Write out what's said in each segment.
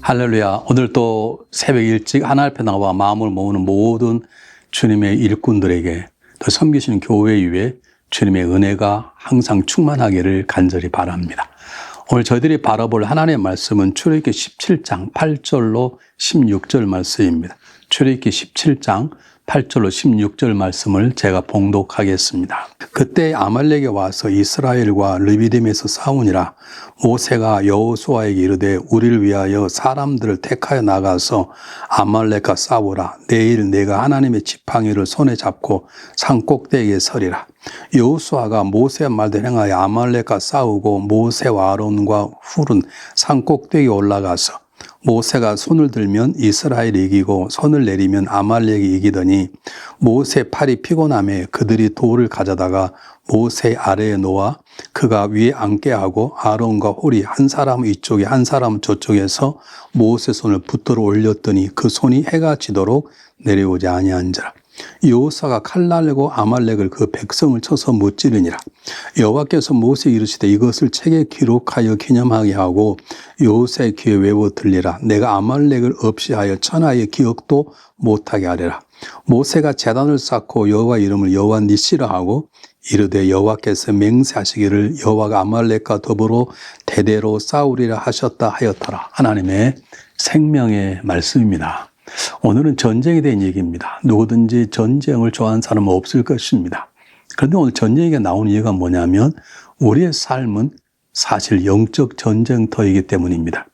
할렐루야. 오늘 또 새벽 일찍 하나 앞에 나와 마음을 모으는 모든 주님의 일꾼들에게 또 섬기시는 교회 위에 주님의 은혜가 항상 충만하기를 간절히 바랍니다. 오늘 저희들이 바라볼 하나님의 말씀은 출애굽기 17장 8절로 16절 말씀입니다. 출애굽기 17장 8절로 16절 말씀을 제가 봉독하겠습니다. 그때 아말렉에 와서 이스라엘과 르비딤에서 싸우니라 모세가 여호수아에게 이르되 우리를 위하여 사람들을 택하여 나가서 아말렉과 싸우라 내일 내가 하나님의 지팡이를 손에 잡고 산 꼭대기에 서리라 여호수아가 모세의 말대로 행하여 아말렉과 싸우고 모세와 아론과 훌은 산 꼭대기에 올라가서 모세가 손을 들면 이스라엘이 이기고 손을 내리면 아말렉이 이기더니 모세 팔이 피곤함에 그들이 돌을 가져다가 모세 아래에 놓아 그가 위에 앉게 하고 아론과 홀이 한 사람 이쪽에 한 사람 저쪽에서 모세 손을 붙들어 올렸더니 그 손이 해가 지도록 내려오지 아니한지라 여호사가 칼날고 아말렉을 그 백성을 쳐서 못지르니라. 여호와께서 모세 이르시되 이것을 책에 기록하여 기념하게 하고 여호사의 귀에 외워 들리라. 내가 아말렉을 없이 하여 천하의 기억도 못하게 하리라. 모세가 재단을 쌓고 여호와 이름을 여호와 니시라 하고 이르되 여호와께서 맹세하시기를 여호와가 아말렉과 더불어 대대로 싸우리라 하셨다 하였더라. 하나님의 생명의 말씀입니다. 오늘은 전쟁에 대한 얘기입니다. 누구든지 전쟁을 좋아하는 사람은 없을 것입니다. 그런데 오늘 전쟁이 나오는 이유가 뭐냐면 우리의 삶은 사실 영적 전쟁터이기 때문입니다.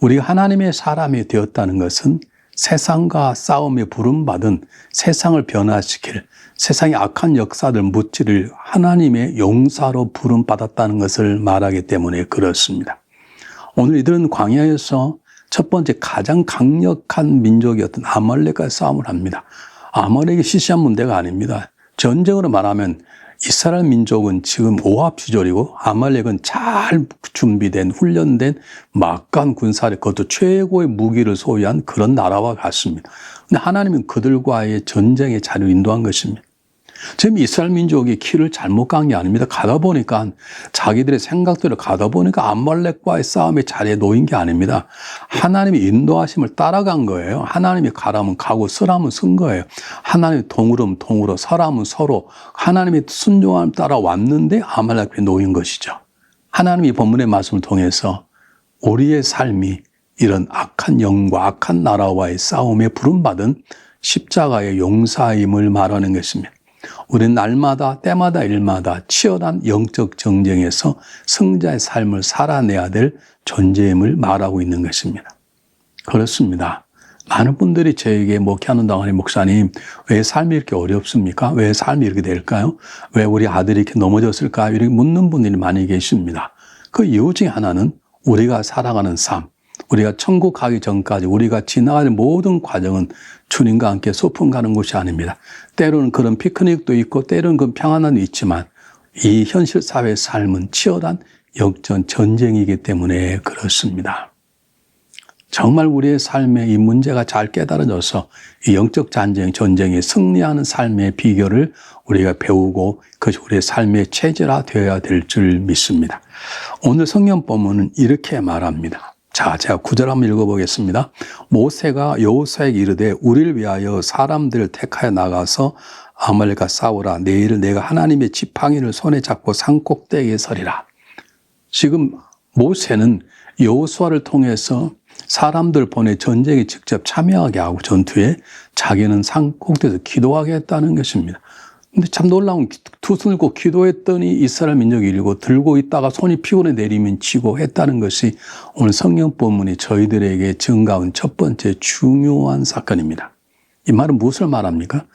우리가 하나님의 사람이 되었다는 것은 세상과 싸움에 부름받은 세상을 변화시킬 세상의 악한 역사들 무찌를 하나님의 용사로 부름받았다는 것을 말하기 때문에 그렇습니다. 오늘 이들은 광야에서 첫 번째 가장 강력한 민족이었던 아말렉과 싸움을 합니다. 아말렉이 시시한 문제가 아닙니다. 전쟁으로 말하면 이스라엘 민족은 지금 오합지졸이고 아말렉은 잘 준비된 훈련된 막강 군사를 그것도 최고의 무기를 소유한 그런 나라와 같습니다. 근데 하나님은 그들과의 전쟁의 자리를 인도한 것입니다. 지금 이스라엘 민족이 길을 잘못 간 게 아닙니다. 가다 보니까 자기들의 생각대로 가다 보니까 암말렉과의 싸움의 자리에 놓인 게 아닙니다. 하나님의 인도하심을 따라간 거예요. 하나님이 가라면 가고 서라면 쓴 거예요. 하나님이 동으로면 동으로 서라면 서로 하나님의 순종함 따라 왔는데 아말렉에 놓인 것이죠. 하나님이 본문의 말씀을 통해서 우리의 삶이 이런 악한 영과 악한 나라와의 싸움에 부름받은 십자가의 용사임을 말하는 것입니다. 우리는 날마다 때마다 일마다 치열한 영적 정쟁에서 승자의 삶을 살아내야 될 존재임을 말하고 있는 것입니다. 그렇습니다. 많은 분들이 저에게 목회하는 동안에 목사님, 왜 삶이 이렇게 어렵습니까? 왜 삶이 이렇게 될까요? 왜 우리 아들이 이렇게 넘어졌을까? 이렇게 묻는 분들이 많이 계십니다. 그 이유 중에 하나는 우리가 살아가는 삶, 우리가 천국 가기 전까지 우리가 지나갈 모든 과정은 주님과 함께 소풍 가는 곳이 아닙니다. 때로는 그런 피크닉도 있고 때로는 그 평안함도 있지만 이 현실 사회의 삶은 치열한 역전 전쟁이기 때문에 그렇습니다. 정말 우리의 삶에 이 문제가 잘 깨달아져서 이 영적 전쟁, 전쟁에 승리하는 삶의 비결을 우리가 배우고 그것이 우리의 삶의 체제화 되어야 될 줄 믿습니다. 오늘 성경 본문은 이렇게 말합니다. 자, 제가 구절 한번 읽어보겠습니다. 모세가 여호수아에게 이르되 우리를 위하여 사람들을 택하여 나가서 아말렉과 싸우라. 내일 내가 하나님의 지팡이를 손에 잡고 산 꼭대기에 서리라. 지금 모세는 여호수아를 통해서 사람들 보내 전쟁에 직접 참여하게 하고 전투에 자기는 산 꼭대에서 기도하게 했다는 것입니다. 근데 참 놀라운 꼭 기도했더니 이스라엘 민족이 이르고 들고 있다가 손이 피곤해 내리면 치고 했다는 것이 오늘 성경 본문이 저희들에게 증가한 첫 번째 중요한 사건입니다. 이 말은 무엇을 말합니까?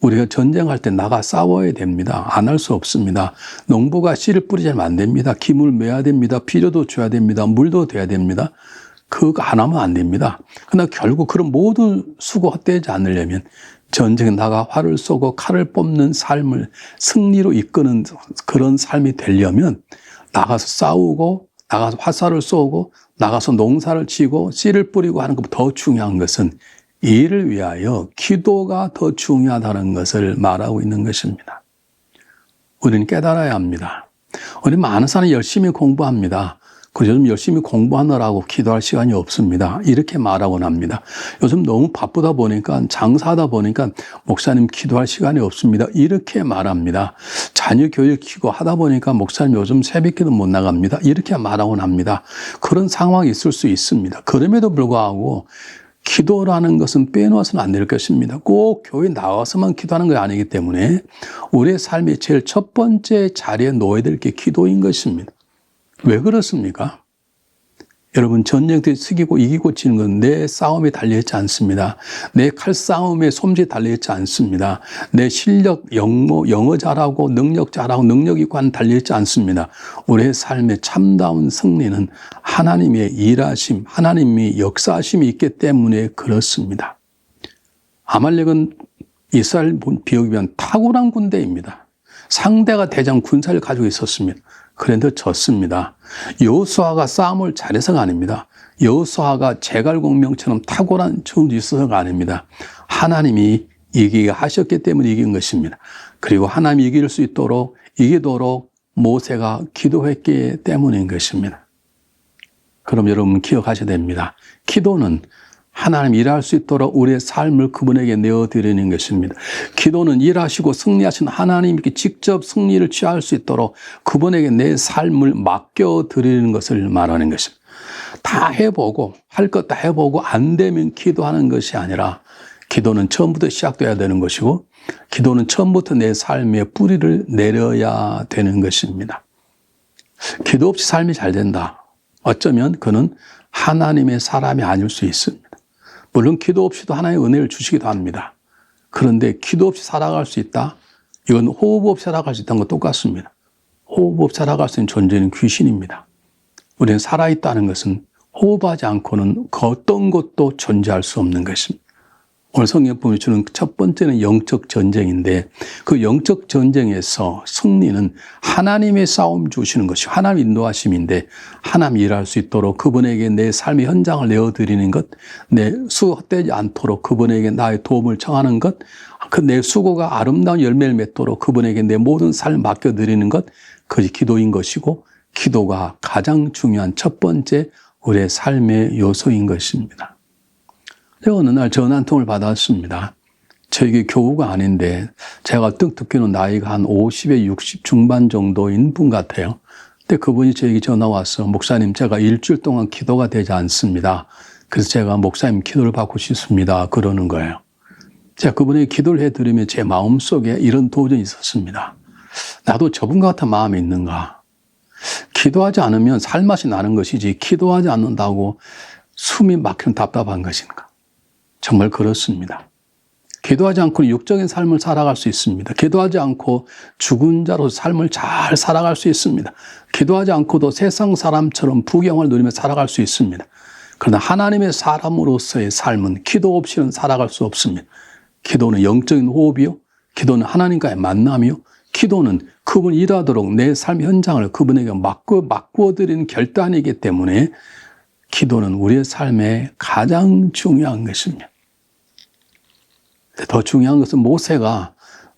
우리가 전쟁할 때 나가 싸워야 됩니다. 안 할 수 없습니다. 농부가 씨를 뿌리자면 안 됩니다. 김을 매야 됩니다. 비료도 줘야 됩니다. 물도 돼야 됩니다. 그거 안 하면 안 됩니다. 그러나 결국 그런 모든 수고 헛되지 않으려면 전쟁에 나가 활을 쏘고 칼을 뽑는 삶을 승리로 이끄는 그런 삶이 되려면 나가서 싸우고 나가서 화살을 쏘고 나가서 농사를 치고 씨를 뿌리고 하는 것보다 더 중요한 것은 이를 위하여 기도가 더 중요하다는 것을 말하고 있는 것입니다. 우리는 깨달아야 합니다. 우리 많은 사람이 열심히 공부합니다. 그 요즘 열심히 공부하느라고 기도할 시간이 없습니다. 이렇게 말하곤 합니다. 요즘 너무 바쁘다 보니까 장사하다 보니까 목사님 기도할 시간이 없습니다. 이렇게 말합니다. 자녀 교육 키고 하다 보니까 목사님 요즘 새벽기도 못 나갑니다. 이렇게 말하곤 합니다. 그런 상황이 있을 수 있습니다. 그럼에도 불구하고 기도라는 것은 빼놓아서는 안 될 것입니다. 꼭 교회 나와서만 기도하는 게 아니기 때문에 우리의 삶의 제일 첫 번째 자리에 놓아야 될 게 기도인 것입니다. 왜 그렇습니까? 여러분 전쟁 때 쓰기고 이기고 지는 건 내 싸움에 달려있지 않습니다. 내 칼싸움에 솜지에 달려있지 않습니다. 내 실력, 영어, 영어 잘하고 능력 잘하고 능력 있고 한 달려있지 않습니다. 우리의 삶의 참다운 승리는 하나님의 일하심, 하나님이 역사하심이 있기 때문에 그렇습니다. 아말렉은 이스라엘 비교하면 탁월한 군대입니다. 상대가 대장 군사를 가지고 있었습니다. 그런데 졌습니다. 여호수아가 싸움을 잘해서가 아닙니다. 여호수아가 제갈공명처럼 탁월한 처음도 있어서가 아닙니다. 하나님이 이기게 하셨기 때문에 이긴 것입니다. 그리고 하나님이 이길 수 있도록 이기도록 모세가 기도했기 때문인 것입니다. 그럼 여러분 기억하셔야 됩니다. 기도는 하나님 일할 수 있도록 우리의 삶을 그분에게 내어드리는 것입니다. 기도는 일하시고 승리하신 하나님께 직접 승리를 취할 수 있도록 그분에게 내 삶을 맡겨드리는 것을 말하는 것입니다. 다 해보고 할 것 다 해보고 안 되면 기도하는 것이 아니라 기도는 처음부터 시작돼야 되는 것이고 기도는 처음부터 내 삶에 뿌리를 내려야 되는 것입니다. 기도 없이 삶이 잘 된다. 어쩌면 그는 하나님의 사람이 아닐 수 있습니다. 물론 기도 없이도 하나님의 은혜를 주시기도 합니다. 그런데 기도 없이 살아갈 수 있다? 이건 호흡 없이 살아갈 수 있다는 것 똑같습니다. 호흡 없이 살아갈 수 있는 존재는 귀신입니다. 우리는 살아있다는 것은 호흡하지 않고는 그 어떤 것도 존재할 수 없는 것입니다. 오늘 성경 보면 주는 첫 번째는 영적 전쟁인데 그 영적 전쟁에서 승리는 하나님의 싸움 주시는 것이 하나님 인도하심인데 하나님 일할 수 있도록 그분에게 내 삶의 현장을 내어드리는 것, 내 수고 헛되지 않도록 그분에게 나의 도움을 청하는 것, 그 내 수고가 아름다운 열매를 맺도록 그분에게 내 모든 삶을 맡겨드리는 것, 그것이 기도인 것이고 기도가 가장 중요한 첫 번째 우리의 삶의 요소인 것입니다. 제가 어느 날 전화 한 통을 받았습니다. 저에게 교우가 아닌데 제가 뜻 듣기로는 나이가 한 50에 60 중반 정도인 분 같아요. 근데 그분이 저에게 전화 와서 목사님 제가 일주일 동안 기도가 되지 않습니다. 그래서 제가 목사님 기도를 받고 싶습니다. 그러는 거예요. 제가 그분에게 기도를 해드리면 제 마음속에 이런 도전이 있었습니다. 나도 저분 같은 마음이 있는가? 기도하지 않으면 살맛이 나는 것이지 기도하지 않는다고 숨이 막히는 답답한 것인가? 정말 그렇습니다. 기도하지 않고 육적인 삶을 살아갈 수 있습니다. 기도하지 않고 죽은 자로 삶을 잘 살아갈 수 있습니다. 기도하지 않고도 세상 사람처럼 부경을 누리며 살아갈 수 있습니다. 그러나 하나님의 사람으로서의 삶은 기도 없이는 살아갈 수 없습니다. 기도는 영적인 호흡이요. 기도는 하나님과의 만남이요. 기도는 그분 일하도록 내 삶 현장을 그분에게 맡고, 맡고 드리는 결단이기 때문에 기도는 우리의 삶에 가장 중요한 것입니다. 더 중요한 것은 모세가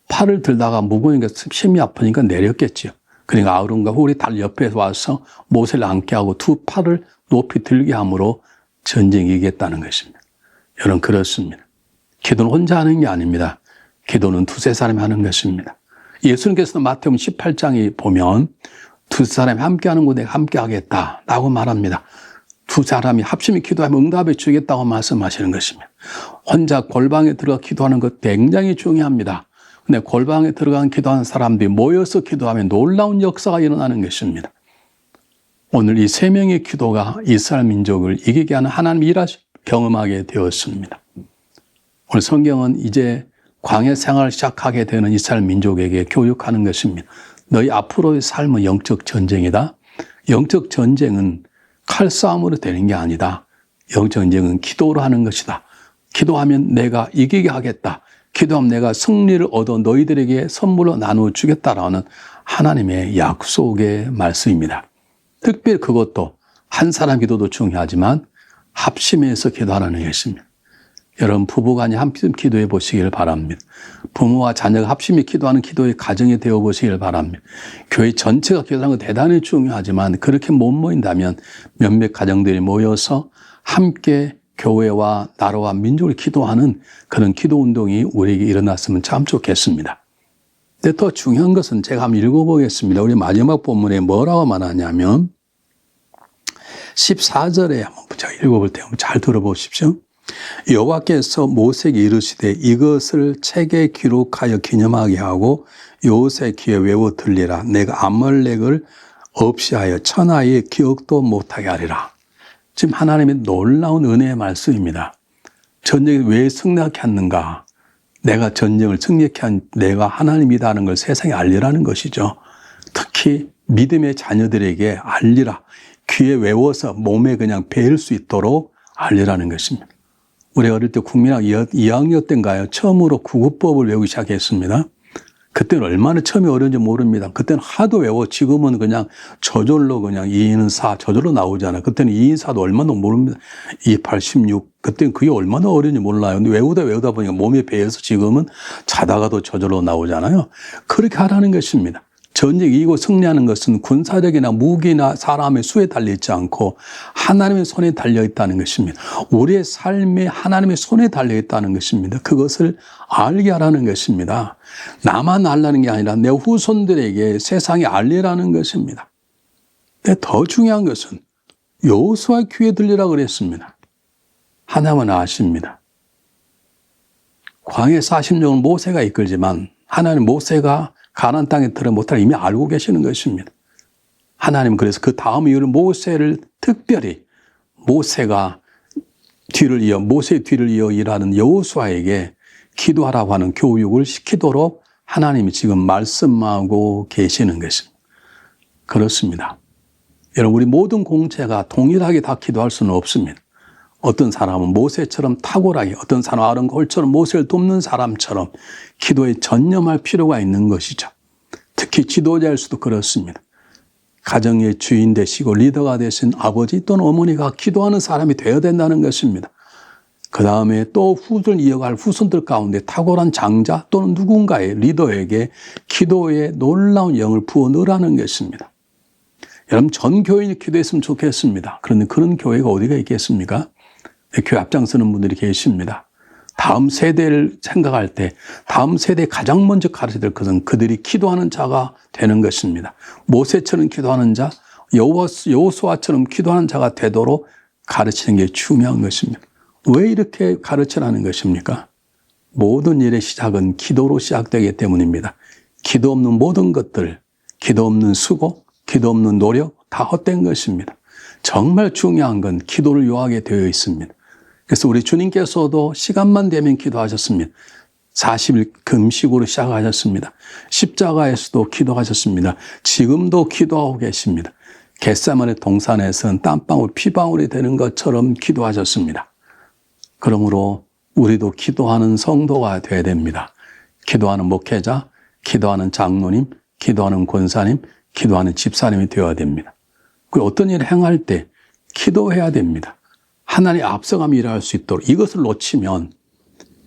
팔을 들다가 무거우니까 심이 아프니까 내렸겠지요. 그러니까 아우론과 홀이 달 옆에 와서 모세를 앉게 하고 두 팔을 높이 들게 함으로 전쟁이 이겼다는 것입니다. 여러분 그렇습니다. 기도는 혼자 하는 게 아닙니다. 기도는 두세 사람이 하는 것입니다. 예수님께서는 마태복음 18장에 보면 두 사람이 함께하는 곳에 함께 하겠다라고 말합니다. 두 사람이 합심히 기도하면 응답해 주겠다고 말씀하시는 것입니다. 혼자 골방에 들어가 기도하는 것 굉장히 중요합니다. 근데 골방에 들어간 기도하는 사람들이 모여서 기도하면 놀라운 역사가 일어나는 것입니다. 오늘 이 세 명의 기도가 이스라엘 민족을 이기게 하는 하나님 일하시 경험하게 되었습니다. 오늘 성경은 이제 광해 생활을 시작하게 되는 이스라엘 민족에게 교육하는 것입니다. 너희 앞으로의 삶은 영적 전쟁이다. 영적 전쟁은 칼싸움으로 되는 게 아니다. 영적 전쟁은 기도로 하는 것이다. 기도하면 내가 이기게 하겠다. 기도하면 내가 승리를 얻어 너희들에게 선물로 나누어 주겠다라는 하나님의 약속의 말씀입니다. 특별히 그것도 한 사람 기도도 중요하지만 합심해서 기도하라는 것입니다. 여러분 부부간이 합심 기도해 보시길 바랍니다. 부모와 자녀가 합심히 기도하는 기도의 가정이 되어 보시길 바랍니다. 교회 전체가 기도하는 거 대단히 중요하지만 그렇게 못 모인다면 몇몇 가정들이 모여서 함께 교회와 나라와 민족을 기도하는 그런 기도 운동이 우리에게 일어났으면 참 좋겠습니다. 근데 더 중요한 것은 제가 한번 읽어보겠습니다. 우리 마지막 본문에 뭐라고 말하냐면 14절에 한번 제가 읽어볼 때 잘 들어보십시오. 여호와께서 모세에게 이르시되 이것을 책에 기록하여 기념하게 하고 요새 귀에 외워 들리라 내가 아말렉을 없이 하여 천하의 기억도 못하게 하리라. 지금 하나님의 놀라운 은혜의 말씀입니다. 전쟁이 왜 승리하게 하는가? 내가 전쟁을 승리케 한 내가 하나님이다는 걸 세상에 알리라는 것이죠. 특히 믿음의 자녀들에게 알리라. 귀에 외워서 몸에 그냥 배일 수 있도록 알리라는 것입니다. 우리 어릴 때 국민학 2학년 때인가요? 처음으로 구급법을 외우기 시작했습니다. 그때는 얼마나 처음에 어려운지 모릅니다. 그때는 하도 외워. 지금은 그냥 저절로 그냥 2인 4 저절로 나오잖아요. 그때는 2인 4도 얼마나 모릅니다. 2, 8, 16. 그때는 그게 얼마나 어려운지 몰라요. 근데 외우다 외우다 보니까 몸에 배해서 지금은 자다가도 저절로 나오잖아요. 그렇게 하라는 것입니다. 전쟁 이기고 승리하는 것은 군사력이나 무기나 사람의 수에 달려있지 않고 하나님의 손에 달려있다는 것입니다. 우리의 삶이 하나님의 손에 달려있다는 것입니다. 그것을 알게 하라는 것입니다. 나만 알라는 게 아니라 내 후손들에게 세상에 알리라는 것입니다. 근데 더 중요한 것은 여호수아 귀에 들리라 그랬습니다. 하나님은 아십니다. 광해 40년을 모세가 이끌지만 하나님 모세가 가난 땅에 들어 못할 이미 알고 계시는 것입니다. 하나님 그래서 그 다음 이후로 모세를 특별히 모세가 뒤를 이어 모세의 뒤를 이어 일하는 여호수아에게 기도하라고 하는 교육을 시키도록 하나님이 지금 말씀하고 계시는 것입니다. 그렇습니다. 여러분 우리 모든 공체가 동일하게 다 기도할 수는 없습니다. 어떤 사람은 모세처럼 탁월하게, 어떤 사람은 골처럼 모세를 돕는 사람처럼 기도에 전념할 필요가 있는 것이죠. 특히 지도자일 수도 그렇습니다. 가정의 주인 되시고 리더가 되신 아버지 또는 어머니가 기도하는 사람이 되어야 된다는 것입니다. 그 다음에 또 후손을 이어갈 후손들 가운데 탁월한 장자 또는 누군가의 리더에게 기도에 놀라운 영을 부어 넣으라는 것입니다. 여러분, 전 교인이 기도했으면 좋겠습니다. 그런데 그런 교회가 어디가 있겠습니까? 교회 앞장서는 분들이 계십니다. 다음 세대를 생각할 때 다음 세대에 가장 먼저 가르쳐야 될 것은 그들이 기도하는 자가 되는 것입니다. 모세처럼 기도하는 자, 여호수아처럼 기도하는 자가 되도록 가르치는 게 중요한 것입니다. 왜 이렇게 가르치라는 것입니까? 모든 일의 시작은 기도로 시작되기 때문입니다. 기도 없는 모든 것들, 기도 없는 수고, 기도 없는 노력 다 헛된 것입니다. 정말 중요한 건 기도를 요하게 되어 있습니다. 그래서 우리 주님께서도 시간만 되면 기도하셨습니다. 40일 금식으로 시작하셨습니다. 십자가에서도 기도하셨습니다. 지금도 기도하고 계십니다. 겟사만의 동산에서는 땀방울 피방울이 되는 것처럼 기도하셨습니다. 그러므로 우리도 기도하는 성도가 되어야 됩니다. 기도하는 목회자, 기도하는 장로님, 기도하는 권사님, 기도하는 집사님이 되어야 됩니다. 그 어떤 일을 행할 때 기도해야 됩니다. 하나님 앞서가며 일할 수 있도록 이것을 놓치면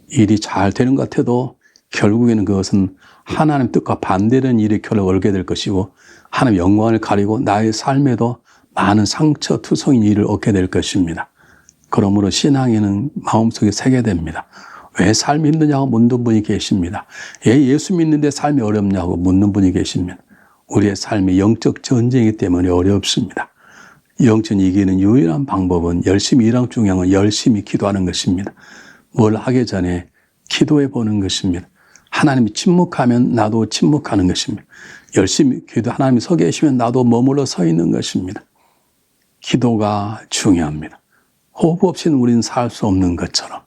일이 잘 되는 것 같아도 결국에는 그것은 하나님 뜻과 반대되는 일이 결국 얼게 될 것이고 하나님 영광을 가리고 나의 삶에도 많은 상처 투성인 일을 얻게 될 것입니다. 그러므로 신앙에는 마음속에 새게 됩니다. 왜 삶이 힘드냐고 묻는 분이 계십니다. 왜 예수 믿는데 삶이 어렵냐고 묻는 분이 계십니다. 우리의 삶이 영적 전쟁이기 때문에 어렵습니다. 영전 이기는 유일한 방법은 열심히 일하는 중요한 건 열심히 기도하는 것입니다. 뭘 하기 전에 기도해 보는 것입니다. 하나님이 침묵하면 나도 침묵하는 것입니다. 열심히 기도 하나님이 서 계시면 나도 머물러 서 있는 것입니다. 기도가 중요합니다. 호흡 없이는 우리는 살 수 없는 것처럼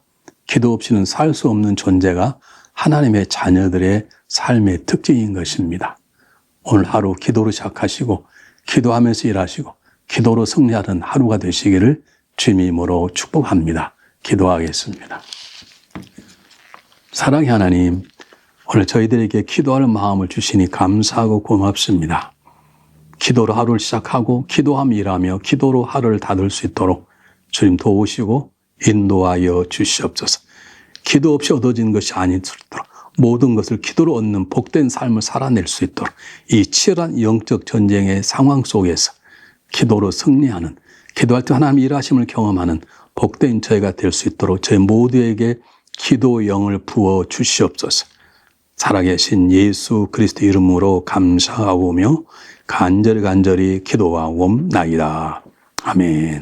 기도 없이는 살 수 없는 존재가 하나님의 자녀들의 삶의 특징인 것입니다. 오늘 하루 기도로 시작하시고 기도하면서 일하시고 기도로 승리하는 하루가 되시기를 주님으로 축복합니다. 기도하겠습니다. 사랑의 하나님, 오늘 저희들에게 기도하는 마음을 주시니 감사하고 고맙습니다. 기도로 하루를 시작하고 기도함 일하며 기도로 하루를 닫을 수 있도록 주님 도우시고 인도하여 주시옵소서. 기도 없이 얻어지는 것이 아니도록 모든 것을 기도로 얻는 복된 삶을 살아낼 수 있도록 이 치열한 영적 전쟁의 상황 속에서 기도로 승리하는 기도할 때 하나님 일하심을 경험하는 복된 저희가 될 수 있도록 저희 모두에게 기도 영을 부어 주시옵소서. 살아계신 예수 그리스도 이름으로 감사하오며 간절히 간절히 기도하옵나이다. 아멘.